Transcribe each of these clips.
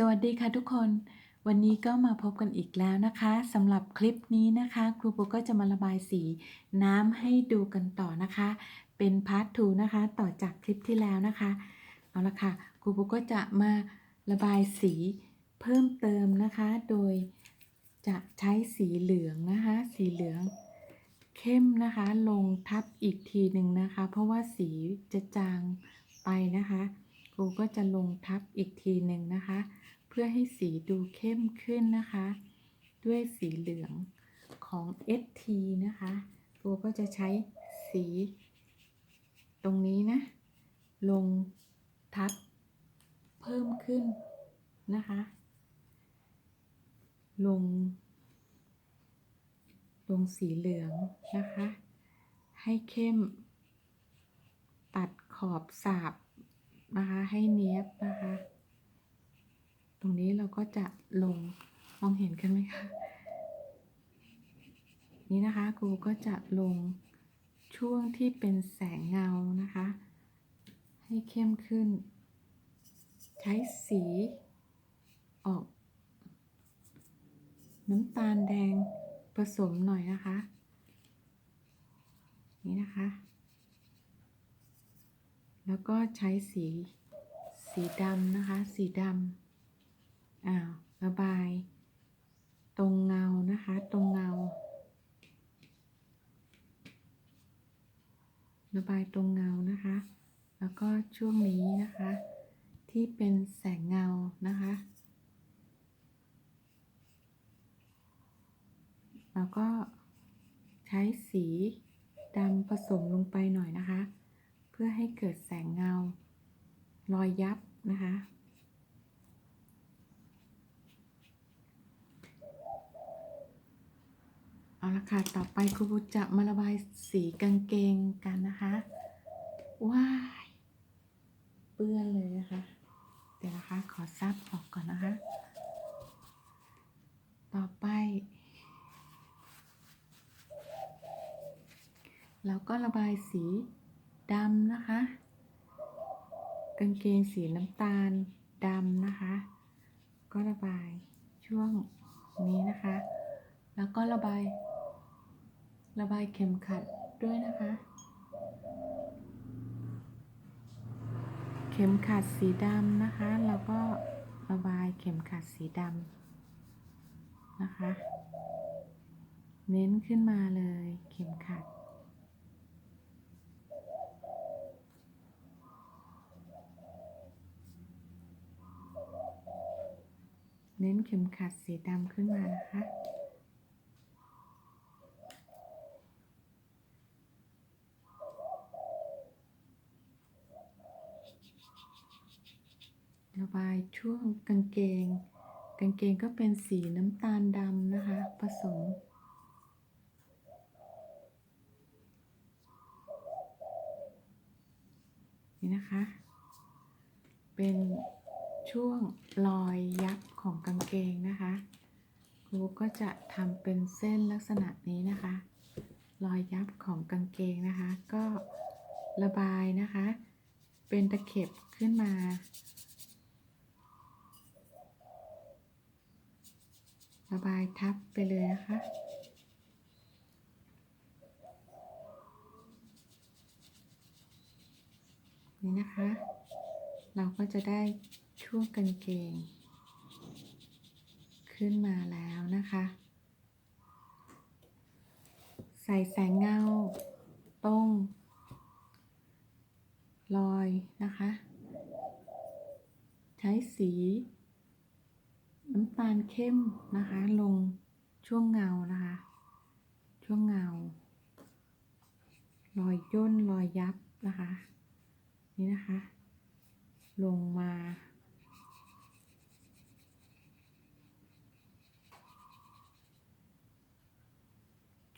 สวัสดีค่ะทุกคน วันนี้ก็มาพบกันอีกแล้วนะคะสำหรับคลิปนี้นะคะ ครูปูก็จะมาระบายสีน้ำให้ดูกันต่อนะคะ เป็นพาร์ท2นะคะต่อจากคลิปที่แล้วนะคะเอาละค่ะครูปูก็จะมาระบายสีเพิ่มเติมนะคะ โดยจะใช้สีเหลืองนะคะ สีเหลืองเข้มนะคะ ลงทับอีกทีหนึ่งนะคะ เพราะว่าสีจะจางไปนะคะครูก็จะลงทับอีกทีหนึ่งนะคะ พื่อให้สีดูเข้มขึ้นนะคะ ด้วยสีเหลืองของ ST นะคะครูก็จะใช้สีตรงนี้นะ ลงทับเพิ่มขึ้นนะคะ ลง ลงสีเหลืองนะคะ ให้เข้ม ตัดขอบสาบนะคะ ให้เนี้ยบนะคะ ตรงนี้เราก็จะลงมองเห็นกันไหมคะ นี่นะคะครูก็จะลงช่วงที่เป็นแสงเงานะคะ ให้เข้มขึ้น ใช้สีออก น้ำตาลแดงผสมหน่อยนะคะ นี่นะคะ แล้วก็ใช้สีสีดำนะคะ สีดำ อ้าวระบาย ตรงเงานะคะ ตรงเงา ระบายตรงเงานะคะ แล้วก็ช่วงนี้นะคะ ที่เป็นแสงเงานะคะ แล้วก็ใช้สีดำผสมลงไปหน่อยนะคะ เพื่อให้เกิดแสงเงา รอยยับนะคะ เอาละค่ะ ต่อไปครูจะมาระบายสีกางเกงกันนะคะ ว้าย เปื้อนเลยนะคะ เดี๋ยวนะคะ ขอซับออกก่อนนะคะ ต่อไปเราก็ระบายสีดำนะคะ กางเกงสีน้ำตาลดำนะคะ ก็ระบายช่วงนี้นะคะ แล้วก็ระบาย ระบายเข็มขัดด้วยนะคะ เข็มขัดสีดำนะคะแล้วก็ระบายเข็มขัดสีดำนะคะ เน้นขึ้นมาเลยเข็มขัดเน้นเข็มขัดสีดำขึ้นมานะคะายช่วงกางเกง กางเกงก็เป็นสีน้ำตาลดำนะคะ ผสม นี่นะคะ เป็นช่วงรอยยับของกางเกงนะคะครูก็จะทำเป็นเส้นลักษณะนี้นะคะ รอยยับของกางเกงนะคะ ก็ระบายนะคะ เป็นตะเข็บขึ้นมา ระบายทับไปเลยนะคะ นี่นะคะ เราก็จะได้ช่วงกางเกง ขึ้นมาแล้วนะคะ ใส่แสงเงาตรงรอยนะคะ ใช้สีำตาลเข้มนะคะ ลงช่วงเงานะคะ ช่วงเงา รอยย่นรอยยับนะคะ นี่นะคะ ลงมา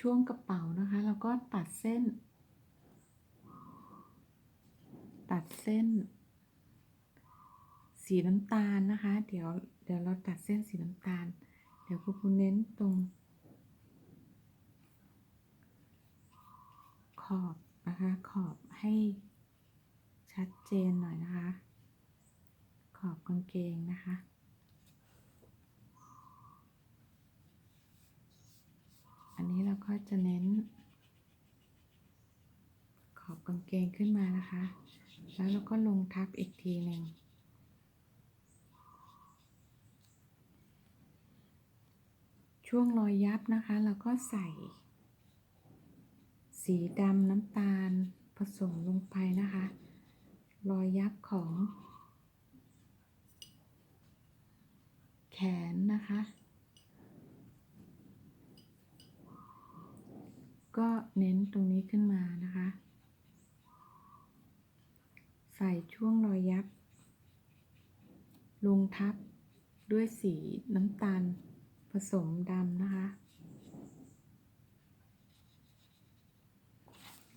ช่วงกระเป๋านะคะแล้วก็ตัดเส้น ตัดเส้น สีน้ำตาลนะคะ เดี๋ยวเดี๋ยวเราตัดเส้นสีน้ำตาล เดี๋ยวครูเน้นตรง ขอบนะคะ ขอบให้ชัดเจนหน่อยนะคะ ขอบกางเกงนะคะอันนี้เราก็จะเน้น ขอบกางเกงขึ้นมานะคะ แล้วเราก็ลงทับอีกทีหนึ่ง ช่วงรอยยับนะคะ เราก็ใส่ สีดำน้ำตาลผสมลงไปนะคะ รอยยับของ แขนนะคะ ก็เน้นตรงนี้ขึ้นมานะคะ ใส่ช่วงรอยยับ ลงทับด้วยสีน้ำตาล สมดำนะคะ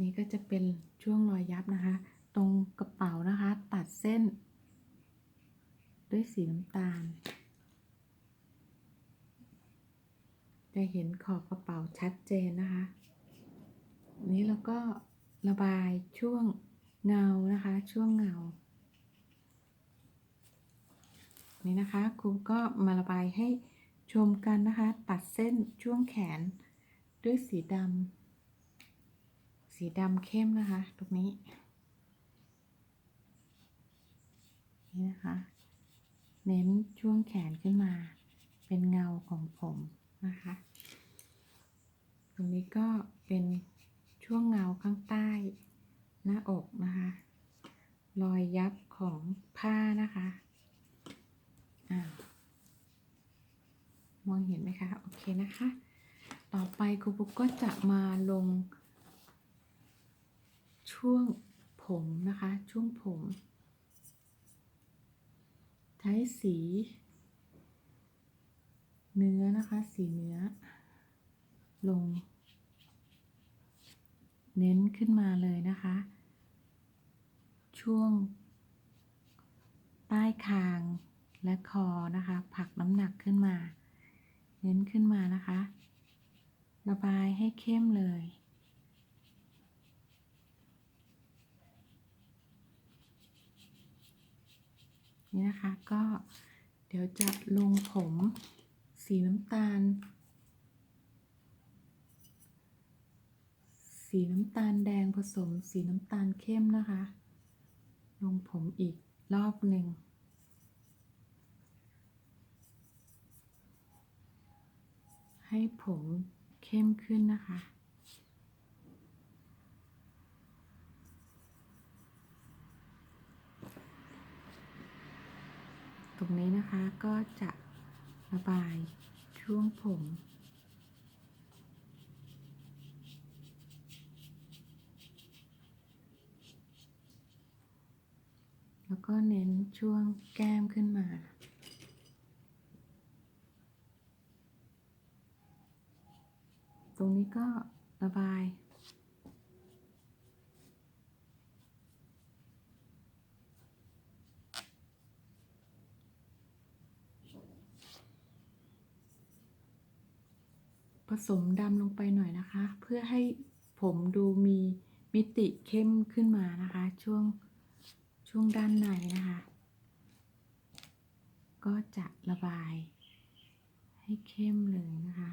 นี่ก็จะเป็นช่วงรอยยับนะคะ ตรงกระเป๋านะคะ ตัดเส้น ด้วยสีน้ำตาล จะเห็นขอบกระเป๋าชัดเจนนะคะ นี้เราก็ระบายช่วงเงานะคะ ช่วงเงานี่นะคะครูก็มาระบายให้ ชมกันนะคะ ตัดเส้นช่วงแขนด้วยสีดำสีดำเข้มนะคะ ตรงนี้ นี่นะคะ เน้นช่วงแขนขึ้นมา เป็นเงาของผมนะคะ ตรงนี้ก็เป็นช่วงเงาข้างใต้หน้าอกนะคะ รอยยับของผ้านะคะอ่า มองเห็นไหมคะ โอเคนะคะ ต่อไปครูปุ๊กก็จะมาลง ช่วงผมนะคะ ช่วงผม ใช้สี เนื้อนะคะ สีเนื้อ ลง เน้นขึ้นมาเลยนะคะ ช่วง ใต้คางและคอนะคะผลักน้ำหนักขึ้นมา เน้นขึ้นมานะคะ ระบายให้เข้มเลย นี่นะคะก็เดี๋ยวจะลงผมสีน้ำตาล สีน้ำตาลแดงผสมสีน้ำตาลเข้มนะคะ ลงผมอีกรอบหนึ่ง ให้ผมเข้มขึ้นนะคะ ตรงนี้นะคะก็จะระบายช่วงผมแล้วก็เน้นช่วงแก้มขึ้นมา ตรงนี้ก็ระบาย ผสมดำลงไปหน่อยนะคะ เพื่อให้ผมดูมีมิติเข้มขึ้นมานะคะ ช่วงช่วงด้านในนะคะ ก็จะระบายให้เข้มเลยนะคะ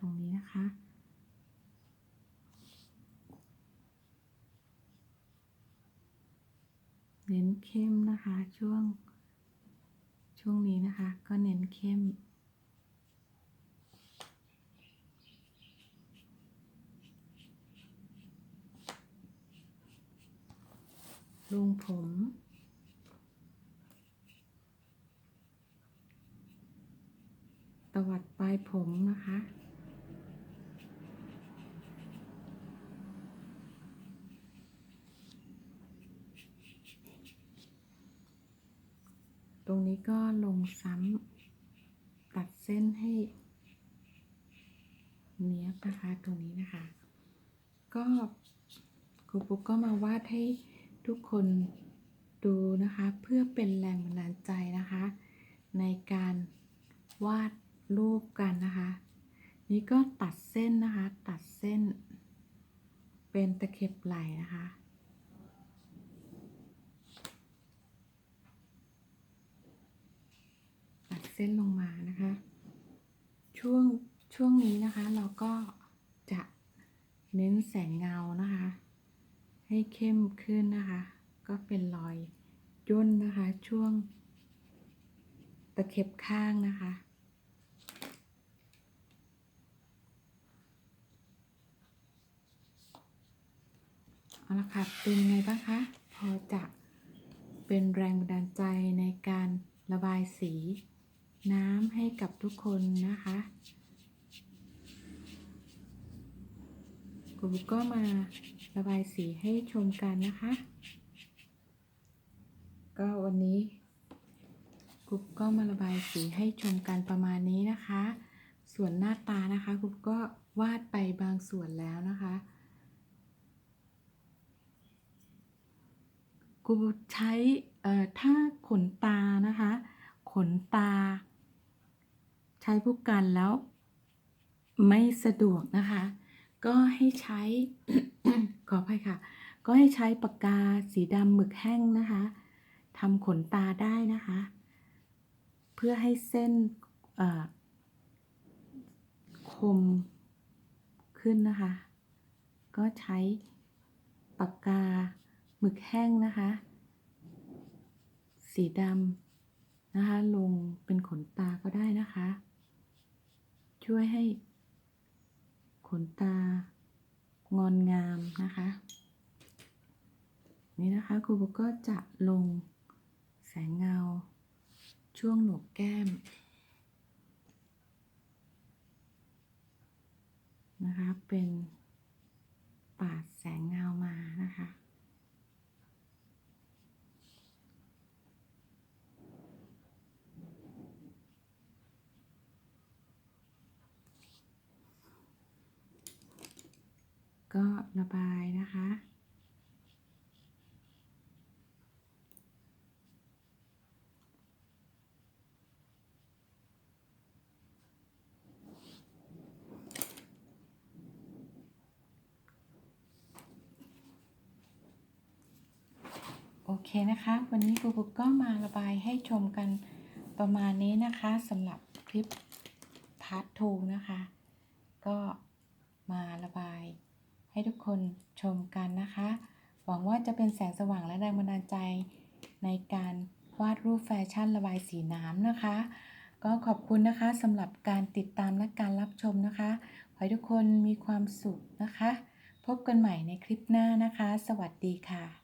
ตรงนี้นะคะ เน้นเข้มนะคะช่วง ช่วงนี้นะคะ ก็เน้นเข้มลงผม ตวัดปลายผมนะคะ รงนี้ก็ลงซ้ำตัดเส้นให้เนี้ยนะคะตรงนี้นะคะ ก็ครูปุ๊กก็มาวาดให้ทุกคนดูนะคะ เพื่อเป็นแรงบันดาลใจนะคะ ในการวาดรูปกันนะคะ นี่ก็ตัดเส้นนะคะ ตัดเส้น เป็นตะเข็บไหลนะคะ น เส้นลงมานะคะ ช่วงช่วงนี้นะคะเราก็จะเน้นแสงเงานะคะ ให้เข้มขึ้นนะคะ ก็เป็นรอยย่นนะคะ ช่วงตะเข็บข้างนะคะเอาละค่ะเป็นไงบ้างคะ พอจะเป็นแรงบันดาลใจในการระบายสี น้ำให้กับทุกคนนะคะครูก็มาระบายสีให้ชมกันนะคะ ก็วันนี้กรุ๊ปก็มาระบายสีให้ชมกันประมาณนี้นะคะ ส่วนหน้าตานะคะกรุ๊ปก็วาดไปบางส่วนแล้วนะคะกูใช้เอ่อถ้าขนตานะคะ ขนตา ใช้ผู้กันแล้วไม่สะดวกนะคะ ก็ให้ใช้ขออภัยค่ะ ก็ให้ใช้ปากกาสีดำหมึกแห้งนะคะทำขนตาได้นะคะ เพื่อให้เส้นคมขึ้นนะคะ ก็ใช้ปากกาหมึกแห้งนะคะ สีดำนะคะ ลงเป็นขนตาก็ได้นะคะ ช่วยให้ ขนตางอนงามนะคะ นี่นะคะครูโบก็จะลงแสงเงา ช่วงหนกแก้มนะคะ เป็นปาดแสงเงามานะคะ ก็ระบายนะคะ โอเคนะคะ วันนี้ครูกุ๊กก็มาระบายให้ชมกันประมาณนี้นะคะสำหรับคลิปพาร์ท2นะคะ ก็มาระบาย ให้ทุกคนชมกันนะคะ หวังว่าจะเป็นแสงสว่างและแรงบันดาลใจ ในการวาดรูปแฟชั่นระบายสีน้ำนะคะ ก็ขอบคุณนะคะสำหรับการติดตามและการรับชมนะคะ ขอให้ทุกคนมีความสุขนะคะ พบกันใหม่ในคลิปหน้านะคะ สวัสดีค่ะ